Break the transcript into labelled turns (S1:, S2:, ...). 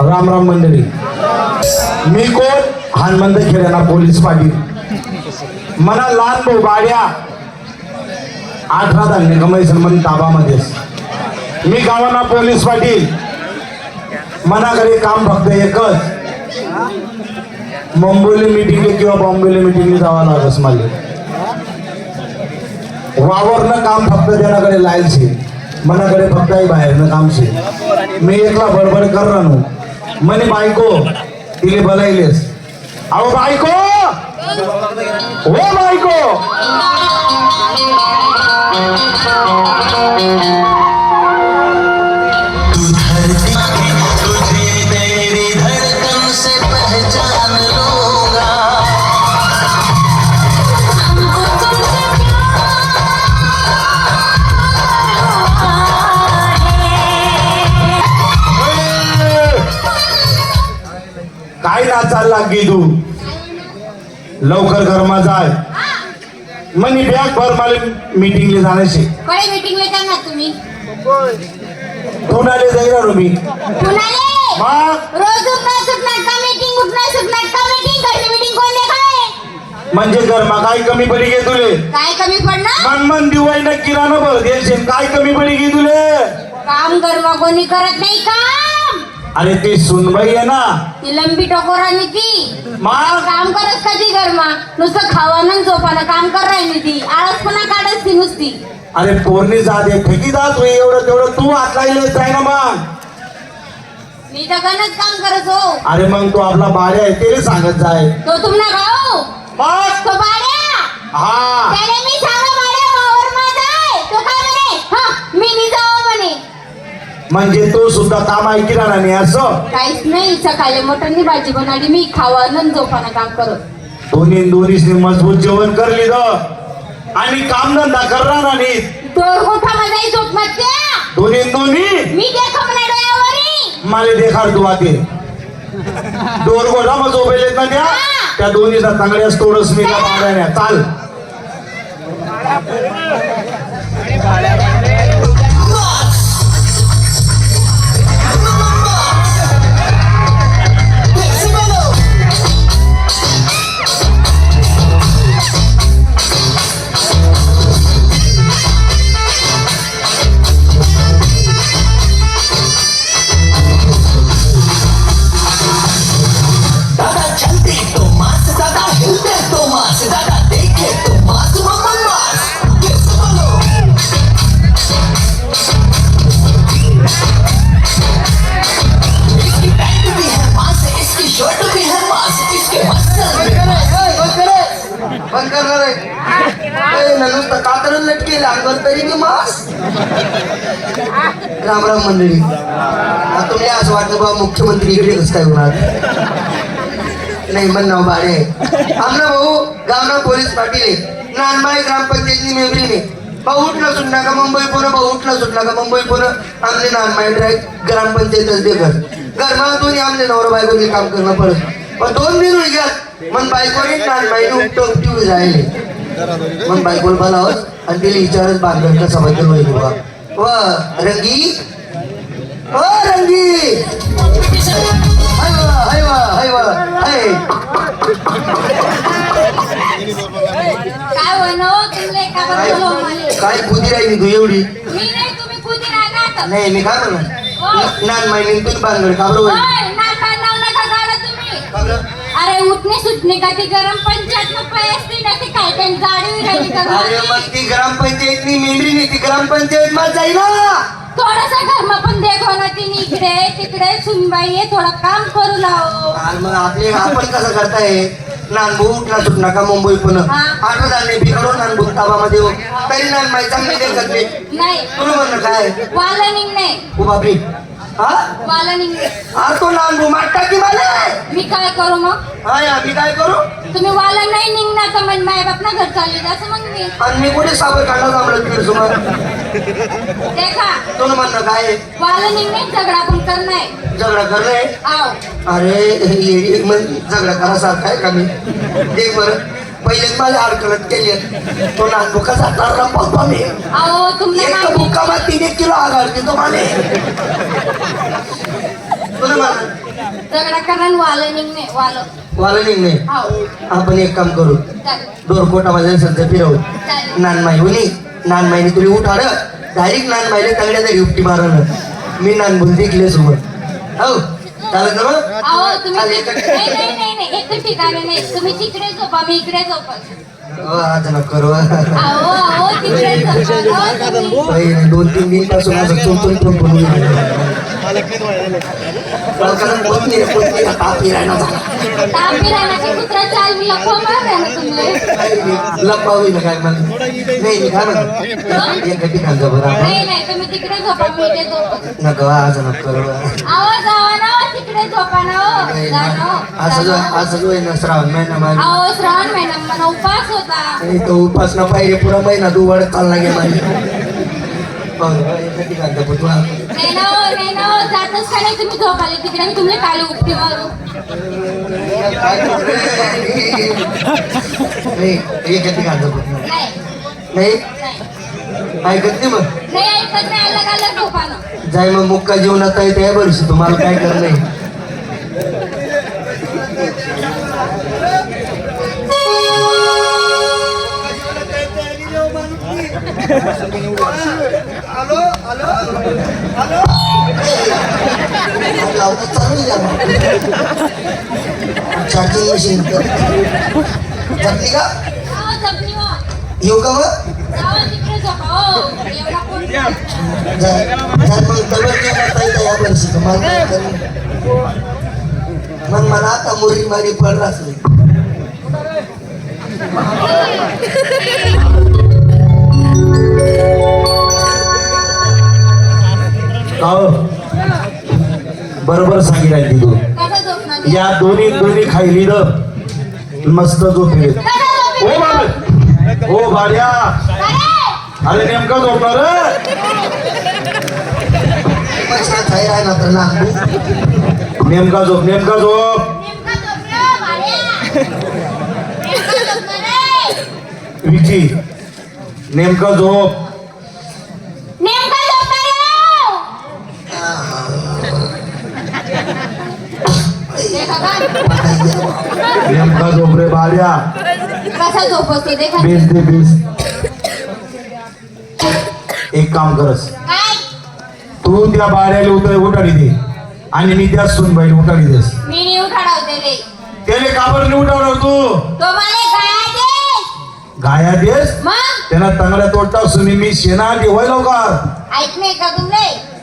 S1: राम राम मंडळी. मी कोण? हनुमंत खेड्याला पोलीस पाटील. मला लहान भाऊ बाड्या अठरा धान्य कमाई सन्मान ताबामध्येच मी गावाना पोलीस पाटील. मनाकडे काम फक्त एकच. मुंबईला मिटिंगला किंवा बॉम्बेला मिटिंगला जावं लागस मला. वावरनं काम फक्त त्यानाकडे लायलशे मनाकडे फक्त आई बाहेरनं काम शे मी एकला बडबड करणार म्हणे बायको तिले बोलायलेस. अहो बायको! हो बायको! लागली तू लवकर घरमा जाय. म्हणे बॅग भर मला मिटिंगला जाण्याशी
S2: कडे मीटिंगला जाणार तुम्ही?
S1: पुण्याला जाईल मी
S2: पुण्याले
S1: मग
S2: रोज उठणार सुटणार का मीटिंग उठणार सुटणार का मीटिंग घरची मीटिंग कोण काय
S1: म्हणजे घरमा काय कमी पडी गे तुले?
S2: काय कमी पडणार?
S1: मन मन दिवाळी ना किराणा भर द्यायचे काय कमी पडी गे तुले?
S2: काम गरमा कोणी करत नाही काम
S1: अरे ती सुनबाई आहे ना
S2: ती लंबी टोकोरानी ती.
S1: मग
S2: काम करत का ती गरमा नुसतं खावानं झोपानं काम कर राहिली ती. आळसपणा काढत ती नुसती.
S1: अरे पोरणी जाते फेकी जात होई एवढं तेवढं तू हात लागले जाय ना मग.
S2: मी तर गणच काम करत हो.
S1: अरे मग तो आपला बाड्या आहे ते सांगत जाय.
S2: तो तुमना भाऊ?
S1: मग.
S2: तो बाड्या
S1: हा.
S2: त्याने मी सांगा
S1: म्हणजे तो सुद्धा काम ऐकी राहणार नाही असं?
S2: काहीच नाही सकाळी मटणनी भाजी बनवली मी खावानं झोपानं काम करत.
S1: दोन्ही दोन्ही मजबूत जेवण करली ग आणि काम धंदा करणार नाही
S2: माझाही झोप त्या
S1: दोन्ही दोन्ही?
S2: मी देख म्हणा डोळ्यावरी.
S1: मला देखाड तू. आते दोन गोठा मग झोपेलेत ना त्या? त्या दोन्हीचा तांगड्यास तोडस मी का चाल.
S3: करणार आहे? नुसतं कातरण लटके अंगावर तरी मी मास. राम राम मंडळी. तुम्ही असं वाटलं बा मुख्यमंत्री इकडे कसं काय होणार? नाही मन नाव बारे. आमना भाऊ गावना पोलीस पाटील आहे. नानबाई ग्रामपंचायतनी मेमरी ने भाऊ उठला सुटला का मुंबई पुणे भाऊ उठला सुटला का मुंबई पुणे आमले नानबाई ड्राय ग्रामपंचायतच दे घर. घरमा दोन्ही आमले नवरा बायकोने काम करणं पडत. दोन दिन गेला मन बायकोने नानबाईने उपटो उपटी राहिले. मग बायकोला बोलावस आणि तिला विचारच बांधलं कसा बद्दल होईल बा व रंगी? रंगी. वा हाय वा हाय वा हाय.
S2: काय होईन हो का
S3: काय
S2: बोलव
S3: काय खुदी राहिली तू एवढी?
S2: नाही तुम्ही कुदी राहणार
S3: नाही मी काय म्हणणार? नान माहिनी तुम्ही बांधलं का बरोबर
S2: अरे उठणे सुटणे का ती गरम पंचायत मग पैसे ना ती काय काय जाडी राहिली का
S3: अरे मग ती ग्रामपंचायतनी मेंढरी नाही ती ग्रामपंचायत मा जाईल ना.
S2: थोडासा घरमा पण देखो ना तिने इकडे तिकडे सुनबाई आहे थोडं काम करू लाव.
S3: मग आपले आपण कसं करताय? नानभू उठला सुटला का मुंबई पुन्हा
S2: हा.
S3: आठवत आले बिघडो नानभू ताबामध्ये. तरी नान माहिती चांगली नाही करते.
S2: नाही.
S3: तुला म्हणणं काय?
S2: वाला निघणे.
S3: बापरे. हा?
S2: वाला निघणे
S3: हा तो नानभू मागता की मला
S2: मी काय करू मग?
S3: हा आम्ही काय करू?
S2: तुम्ही वाला नाही निघणार तर मग माय बाप ना घर चालले असं मग मी.
S3: आणि मी कुठे साबर काढला जमलं तिकडे सुमार?
S2: देखा.
S3: तुला म्हणणं काय?
S2: वाला निघणे झगडा पण करणार.
S3: झगडा करणे
S2: आव
S3: अरे हे एक मग झगडा करासारखा आहे का मी? देख बरं. पहिलेच माझ्या अडकलत केली तो नानभू कसा टारला पप्पा मी
S2: अहो तुमने
S3: एक बुक्का तीन एक किलो आगार तो माने तुला म्हणणं
S2: दगडा कारण वालं निघणे वालं.
S3: वाला निघणे आपण एक काम करू.
S2: चालेल
S3: दोरकोटामध्ये सध्या फिरवू. नानमाई होनी नानमाईने तुला उठाड डायरेक्ट नानमाईले तगड्या तरी उपटी मारलं. मी नान बोल दिखले सोबत. हो. चालत ना मग?
S2: अहो तुम्ही नाही नाही नाही नाही एकच ठिकाणी नाही. तुम्ही तिकडे झोपा मी इकडे झोपा.
S3: आज नको करू.
S2: अहो अहो तिकडे झोपा. अहो, तुम्ही.
S3: बाई, दोन तीन दिनपासून असं झाला.
S2: तापी कुत्रा चाल मी लपवा मार आहे ना तुम्ही
S3: लपावी ना काय म्हण नाही मी काय म्हणतो एका ठिकाण जा बरं आपण
S2: नाही नाही तुम्ही तिकडे झोपा मी इथे झोपा.
S3: नको आज नको करू.
S2: अहो
S3: असं
S2: जा.
S3: असं जो आहे ना श्रावण महिना माझा
S2: अहो श्रावण महिना मला उपास होता.
S3: तो उपासना पाहिजे पुरा महिना तू वडत चालला गे माझी हो, एका ठिकाण जा बरं, तुला
S2: नाही ना हो, नाही ना हो, जातच का नाही तुम्ही झोपाले तिकडे मी तुमले काली उपटी मारू
S3: काय करू रे? नाही एका ठिकाण जा बरं.
S2: नाही.
S3: नाही?
S2: नाही.
S3: ऐकत नाही मग?
S2: नाही ऐकत नाही. अलग अलग झोपानं?
S3: जाय मग मुक्का आहे त्या वर्षी तुम्हाला काय करणार लावतात चालू चार्जिंग मशीन जपली का
S2: अहो
S3: येऊ का मग
S2: जावा
S3: मग मला आता मुरी मारी पडला असली
S1: बरोबर सांगितलं तू या दोन्ही दोन्ही खायली मस्त झोपले ओ भाड्या!
S2: अरे
S1: नेमका झोपणार नेमका झोप नेमका झोप. विकी नेमका झोप.
S2: नेमका
S1: झोप रे. भाड्या
S2: कसा झोप असतो देखा
S1: बेस दे बेस. एक काम करस. तू त्या भाड्याला उतर उठाडी दे आणि मी त्या सुनबाई उठाडी देस.
S2: मी नाही उठाडवतेले
S1: त्याने काबर नाही उठावलं तू?
S2: तो मला
S1: गाया देस
S2: मग?
S1: त्यांना चांगल्या तोडता सुनी मी शेणा ठेवाय लवकर.
S2: ऐक नाही का तुमले.